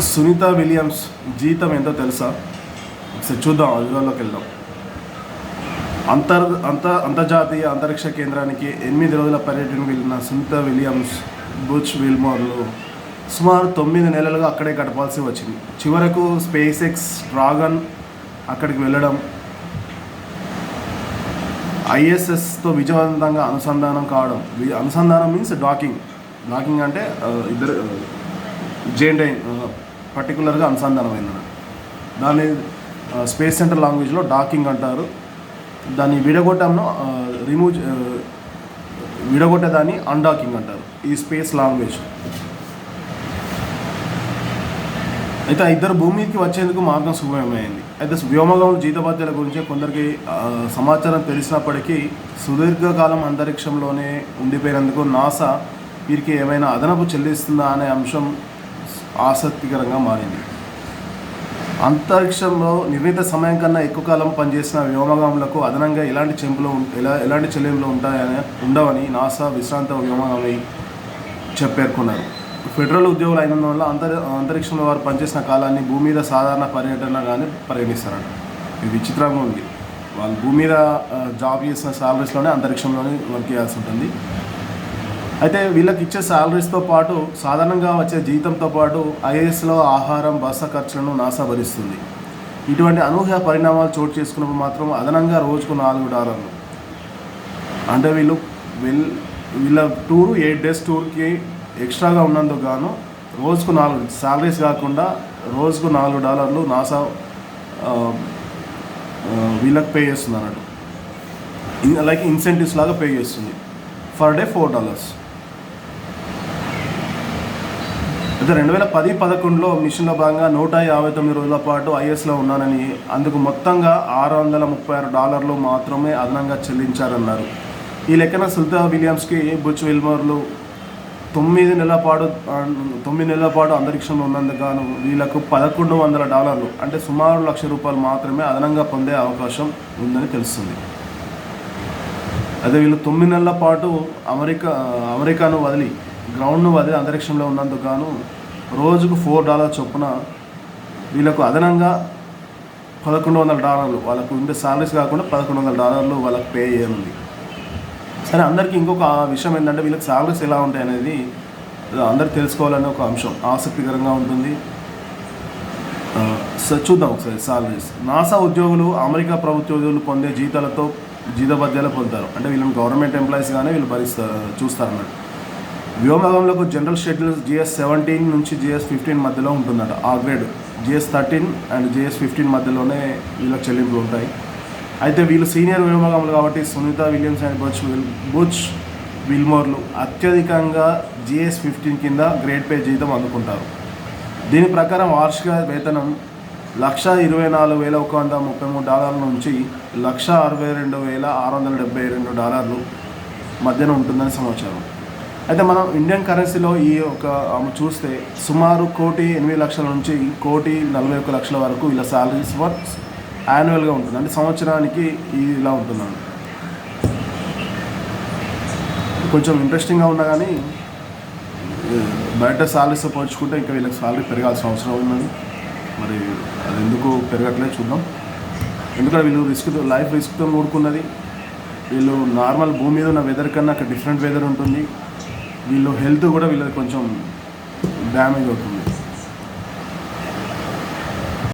Sunitha Williams జీతం ఎంతో తెలుసా? ఒకసారి చూద్దాం ఆ వివరాల్లోకి వెళ్దాం. అంతర్ అంత అంతర్జాతీయ అంతరిక్ష కేంద్రానికి ఎనిమిది రోజుల పర్యటనకు వెళ్ళిన సునీత విలియమ్స్ బుచ్ విల్మోర్లు సుమారు తొమ్మిది నెలలుగా అక్కడే గడపాల్సి వచ్చింది. చివరకు స్పేస్ ఎక్స్ డ్రాగన్ అక్కడికి వెళ్ళడం ఐఎస్ఎస్తో విజయవంతంగా అనుసంధానం కావడం. వి- అనుసంధానం మీన్స్ డాకింగ్ డాకింగ్ అంటే ఇద్దరు జేంట్ పర్టికులర్గా అనుసంధానం దాన్ని స్పేస్ సెంటర్ లాంగ్వేజ్లో డాకింగ్ అంటారు. దాన్ని విడగొట్టంను రిమూవ్ విడగొట్టేదాన్ని అన్డాకింగ్ అంటారు ఈ స్పేస్ లాంగ్వేజ్. అయితే ఆ ఇద్దరు భూమికి వచ్చేందుకు మార్గం సుగమమైంది అయితే వ్యోమగముల జీతబాధ్యాల గురించి కొందరికి సమాచారం తెలిసినప్పటికీ సుదీర్ఘకాలం అంతరిక్షంలోనే ఉండిపోయినందుకు నాసా వీరికి ఏమైనా అదనపు చెల్లిస్తుందా అనే అంశం ఆసక్తికరంగా మారింది. అంతరిక్షంలో నిర్ణీత సమయం కన్నా ఎక్కువ కాలం పనిచేసిన వ్యోమగాములకు అదనంగా ఎలాంటి చెంపులు ఎలా ఎలాంటి చెల్లింపులు ఉంటాయని ఉండవని నాసా విశ్రాంత వ్యోమగామి చెప్పేర్కొన్నారు. ఫెడరల్ ఉద్యోగులు అయినందువల్ల అంతరి అంతరిక్షంలో వారు పనిచేసిన కాలాన్ని భూమి మీద సాధారణ పర్యటనగానే పరిగణిస్తారంట. ఇది విచిత్రంగా ఉంది. వాళ్ళు భూమి మీద జాబ్ చేసిన సాలరీస్లోనే అంతరిక్షంలోనే వర్క్ చేయాల్సి ఉంటుంది. అయితే వీళ్ళకి ఇచ్చే శాలరీస్తో పాటు సాధారణంగా వచ్చే జీతంతో పాటు ఐఏఎస్లో ఆహారం బస ఖర్చులను నాసా భరిస్తుంది. ఇటువంటి అనూహ్య పరిణామాలు చోటు చేసుకున్నప్పుడు మాత్రం అదనంగా రోజుకు నాలుగు డాలర్లు. అంటే వీళ్ళు వీళ్ళ వీళ్ళ టూరు ఎయిట్ డేస్ టూర్కి ఎక్స్ట్రాగా ఉన్నందుకు గాను రోజుకు నాలుగు శాలరీస్ కాకుండా రోజుకు నాలుగు డాలర్లు నాసా వీళ్ళకి పే చేస్తుంది అన్నట్టు. లైక్ ఇన్సెంటివ్స్ లాగా పే చేస్తుంది. Per day four dollars. గత రెండు వేల పది పదకొండులో మిషన్లో భాగంగా నూట యాభై తొమ్మిది రోజుల పాటు ఐఎస్లో ఉన్నానని అందుకు మొత్తంగా ఆరు వందల ముప్పై ఆరు డాలర్లు మాత్రమే అదనంగా చెల్లించారన్నారు. ఈ లెక్కన సుల్తా విలియమ్స్కి బుచ్ విల్మర్లు తొమ్మిది నెలల పాటు తొమ్మిది నెలల పాటు అంతరిక్షంలో ఉన్నందుకు వీళ్ళకు పదకొండు వందల డాలర్లు అంటే సుమారు లక్ష రూపాయలు మాత్రమే అదనంగా పొందే అవకాశం ఉందని తెలుస్తుంది. అదే వీళ్ళు తొమ్మిది నెలల పాటు అమెరికా అమెరికాను వదిలి గ్రౌండ్ను వదిలి అంతరిక్షంలో ఉన్నందుకు గాను రోజుకు ఫోర్ డాలర్ చొప్పున వీళ్ళకు అదనంగా పదకొండు వందల డాలర్లు వాళ్ళకు ఉండే సాలరీస్ కాకుండా పదకొండు వందల డాలర్లు వాళ్ళకి పే చేయనుంది. సరే అందరికీ ఇంకొక విషయం ఏంటంటే వీళ్ళకి సాలరీస్ ఎలా ఉంటాయి అనేది అందరు తెలుసుకోవాలనే ఒక అంశం ఆసక్తికరంగా ఉంటుంది. చూద్దాం ఒకసారి సాలరీస్. నాసా ఉద్యోగులు అమెరికా ప్రభుత్వ ఉద్యోగులు పొందే జీతాలతో జీతభత్యాలు పొందుతారు. అంటే వీళ్ళని గవర్నమెంట్ ఎంప్లాయీస్ కానీ వీళ్ళు భరిస్తారు చూస్తారన్నట్టు. వ్యోమగంలకు జనరల్ షెడ్యూల్ జిఎస్ సెవెంటీన్ నుంచి జిఎస్ ఫిఫ్టీన్ మధ్యలో ఉంటుందట ఆ grade. GS thirteen and GS fifteen మధ్యలోనే వీళ్ళకి చెల్లింపులు ఉంటాయి. అయితే వీళ్ళు సీనియర్ వ్యోమగములు కాబట్టి Sunita Williams and Butch Wil Butch విల్మోర్లు అత్యధికంగా జిఎస్ ఫిఫ్టీన్ కింద గ్రేడ్ పే జీతం అందుకుంటారు. దీని ప్రకారం వార్షిక వేతనం లక్ష ఇరవై నాలుగు వేల ఒక వంద ముప్పై మూడు డాలర్ల నుంచి లక్ష అరవై రెండు వేల ఆరు వందల డెబ్బై రెండు డాలర్లు మధ్యన ఉంటుందని సమాచారం. అయితే మనం ఇండియన్ కరెన్సీలో ఈ ఒక ఆమె చూస్తే సుమారు కోటి ఎనిమిది లక్షల నుంచి కోటి నలభై ఒక్క లక్షల వరకు ఇలా శాలరీస్ వర్క్ యాన్యువల్గా ఉంటుంది. అంటే సంవత్సరానికి ఇలా ఉంటుందండి. కొంచెం ఇంట్రెస్టింగ్గా ఉన్నా కానీ బయట సాలరీస్తో పోల్చుకుంటే ఇంకా వీళ్ళకి సాలరీ పెరగాల్సిన అవసరం ఉన్నది మరి అది ఎందుకు పెరగట్లేదు చూద్దాం. ఎందుకంటే వీళ్ళు రిస్క్తో లైఫ్ రిస్క్తో కూడుకున్నది వీళ్ళు నార్మల్ భూమి మీద ఉన్న వెదర్ కన్నా అక్కడ డిఫరెంట్ వెదర్ ఉంటుంది. వీళ్ళు హెల్త్ కూడా వీళ్ళకి కొంచెం డ్యామేజ్ అవుతుంది.